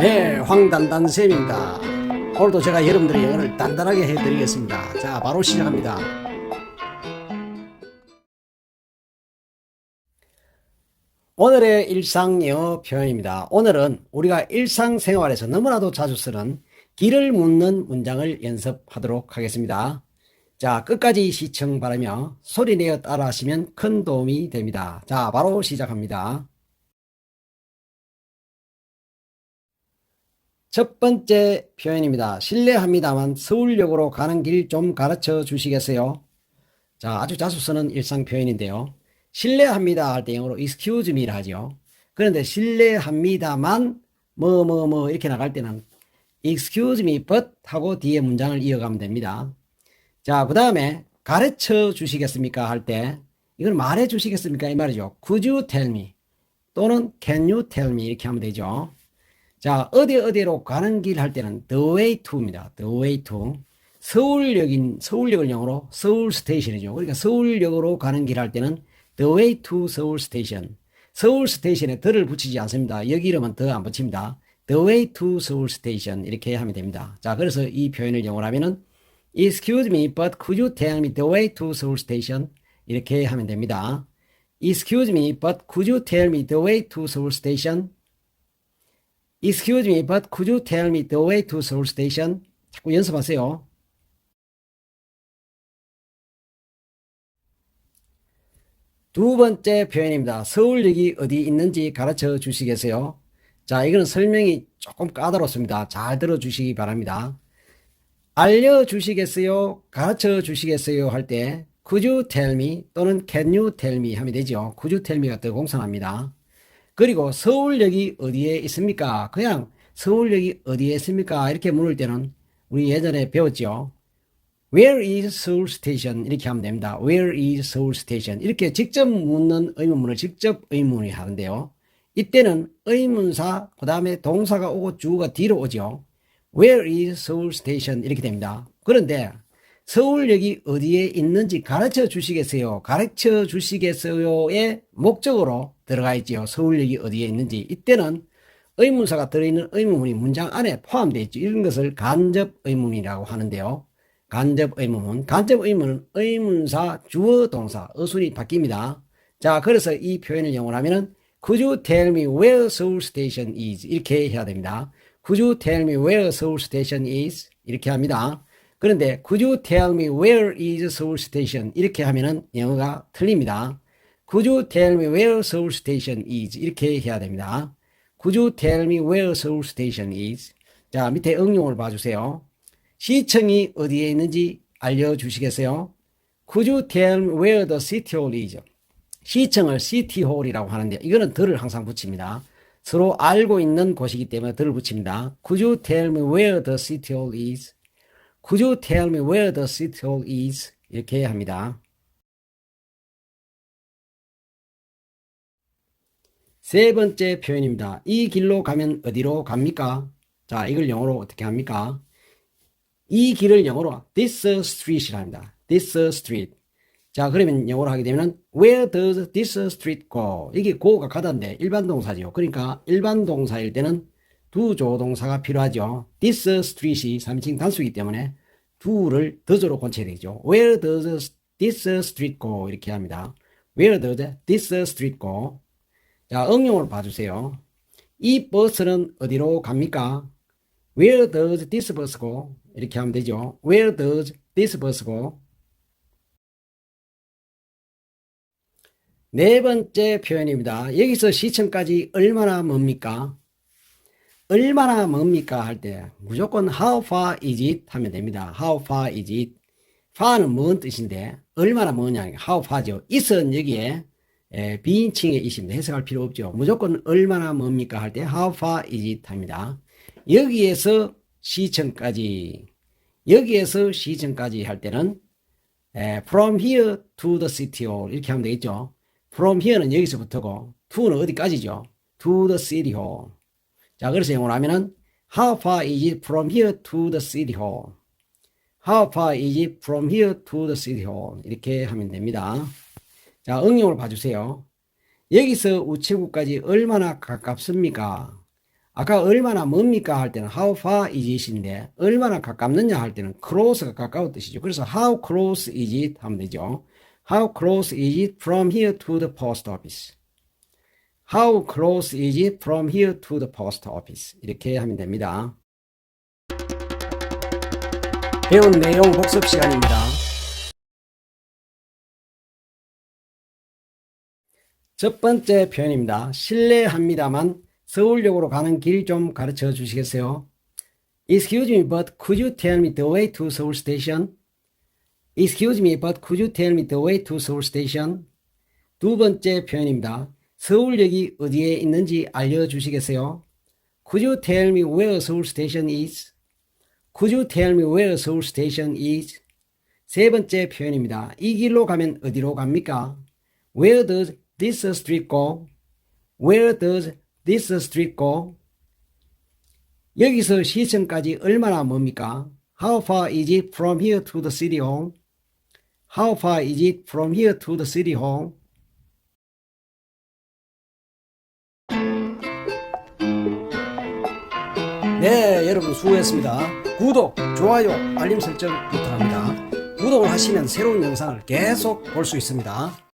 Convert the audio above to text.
네, 황단단 쌤입니다. 오늘도 제가 여러분들의 영어를 단단하게 해드리겠습니다. 자, 바로 시작합니다. 오늘의 일상 영어 표현입니다. 오늘은 우리가 일상생활에서 너무나도 자주 쓰는 길을 묻는 문장을 연습하도록 하겠습니다. 자, 끝까지 시청 바라며 소리 내어 따라 하시면 큰 도움이 됩니다. 자, 바로 시작합니다. 첫 번째 표현입니다. 실례합니다만 서울역으로 가는 길 좀 가르쳐 주시겠어요? 자, 아주 자주 쓰는 일상 표현인데요. 실례합니다 할 때 영어로 excuse me를 하죠. 그런데 실례합니다만 뭐뭐 뭐 이렇게 나갈 때는 excuse me but 하고 뒤에 문장을 이어가면 됩니다. 자, 그 다음에 가르쳐 주시겠습니까 할 때 이걸 말해 주시겠습니까 이 말이죠. Could you tell me 또는 Can you tell me 이렇게 하면 되죠. 자, 어디 어디로 가는 길 할 때는 the way to입니다. the way to. 서울역인 서울역을 영어로 서울 스테이션이죠. 그러니까 서울역으로 가는 길 할 때는 the way to 서울 스테이션. 서울 스테이션에 더를 붙이지 않습니다. 여기 이름은 더 안 붙입니다. the way to 서울 스테이션 이렇게 하면 됩니다. 자, 그래서 이 표현을 영어로 하면은 excuse me, but could you tell me the way to 서울 스테이션 이렇게 하면 됩니다. excuse me, but could you tell me the way to 서울 스테이션 Excuse me, but could you tell me the way to Seoul Station? 자꾸 연습하세요. 두 번째 표현입니다. 서울역이 어디 있는지 가르쳐 주시겠어요? 자, 이거는 설명이 조금 까다롭습니다. 잘 들어주시기 바랍니다. 알려주시겠어요? 가르쳐 주시겠어요? 할 때 Could you tell me 또는 Can you tell me 하면 되죠. Could you tell me가 더 공손합니다. 그리고 서울역이 어디에 있습니까? 그냥 서울역이 어디에 있습니까? 이렇게 물을 때는 우리 예전에 배웠죠. Where is Seoul Station? 이렇게 하면 됩니다. Where is Seoul Station? 이렇게 직접 묻는 의문문을 직접 의문이 하는데요. 이때는 의문사, 그 다음에 동사가 오고 주어가 뒤로 오죠. Where is Seoul Station? 이렇게 됩니다. 그런데 서울역이 어디에 있는지 가르쳐 주시겠어요? 가르쳐 주시겠어요의 목적으로 들어가 있지요. 서울역이 어디에 있는지. 이때는 의문사가 들어있는 의문문이 문장 안에 포함되어 있죠. 이런 것을 간접 의문이라고 하는데요. 간접 의문문. 간접 의문은 의문사, 주어, 동사, 어순이 바뀝니다. 자, 그래서 이 표현을 영어로 하면은 Could you tell me where Seoul Station is? 이렇게 해야 됩니다. Could you tell me where Seoul Station is? 이렇게 합니다. 그런데 Could you tell me where is Seoul Station? 이렇게 하면은 영어가 틀립니다. Could you tell me where Seoul Station is? 이렇게 해야 됩니다. Could you tell me where Seoul Station is? 자, 밑에 응용을 봐주세요. 시청이 어디에 있는지 알려주시겠어요? Could you tell me where the city hall is? 시청을 city hall이라고 하는데 이거는 더를 항상 붙입니다. 서로 알고 있는 곳이기 때문에 더를 붙입니다. Could you tell me where the city hall is? Could you tell me where the city hall is? 이렇게 합니다. 세 번째 표현입니다. 이 길로 가면 어디로 갑니까? 자, 이걸 영어로 어떻게 합니까? 이 길을 영어로 this street이라 합니다. this street. 자, 그러면 영어로 하게 되면 where does this street go? 이게 go가 가다인데 일반 동사죠. 그러니까 일반 동사일 때는 두 조동사가 필요하죠. this street이 3인칭 단수이기 때문에 두를 더조로 고쳐야 되죠. where does this street go? 이렇게 합니다. where does this street go? 자, 응용을 봐주세요. 이 버스는 어디로 갑니까? Where does this bus go? 이렇게 하면 되죠. Where does this bus go? 네 번째 표현입니다. 여기서 시청까지 얼마나 멉니까? 얼마나 멉니까? 할 때 무조건 how far is it? 하면 됩니다. How far is it? far는 뭔 뜻인데 얼마나 먼냐? how far죠. it은 여기에 에, 비인칭의 it입니다. 해석할 필요 없죠. 무조건 얼마나 멉니까? 할 때 how far is it? 합니다. 여기에서 시청까지 여기에서 시청까지 할 때는 에, from here to the city hall 이렇게 하면 되겠죠. from here는 여기서부터고 to는 어디까지죠? to the city hall. 자, 그래서 영어로 하면은 how far is it from here to the city hall? How far is it from here to the city hall? 이렇게 하면 됩니다. 자, 응용을 봐주세요. 여기서 우체국까지 얼마나 가깝습니까? 아까 얼마나 멉니까 할 때는 how far is it인데 얼마나 가깝느냐 할 때는 close가 가까운 뜻이죠. 그래서 how close is it 하면 되죠. How close is it from here to the post office? How close is it from here to the post office? 이렇게 하면 됩니다. 배운 내용 복습 시간입니다. 첫 번째 표현입니다. 실례합니다만 서울역으로 가는 길 좀 가르쳐 주시겠어요? Excuse me, but could you tell me the way to Seoul Station? Excuse me, but could you tell me the way to Seoul Station? 두 번째 표현입니다. 서울역이 어디에 있는지 알려주시겠어요? Could you tell me where Seoul Station is? Could you tell me where Seoul Station is? 세 번째 표현입니다. 이 길로 가면 어디로 갑니까? Where does this street go? Where does this street go? 여기서 시청까지 얼마나 멉니까? How far is it from here to the city hall? How far is it from here to the city hall? 네, 여러분 수고했습니다. 구독, 좋아요, 알림 설정 부탁합니다. 구독을 하시면 새로운 영상을 계속 볼 수 있습니다.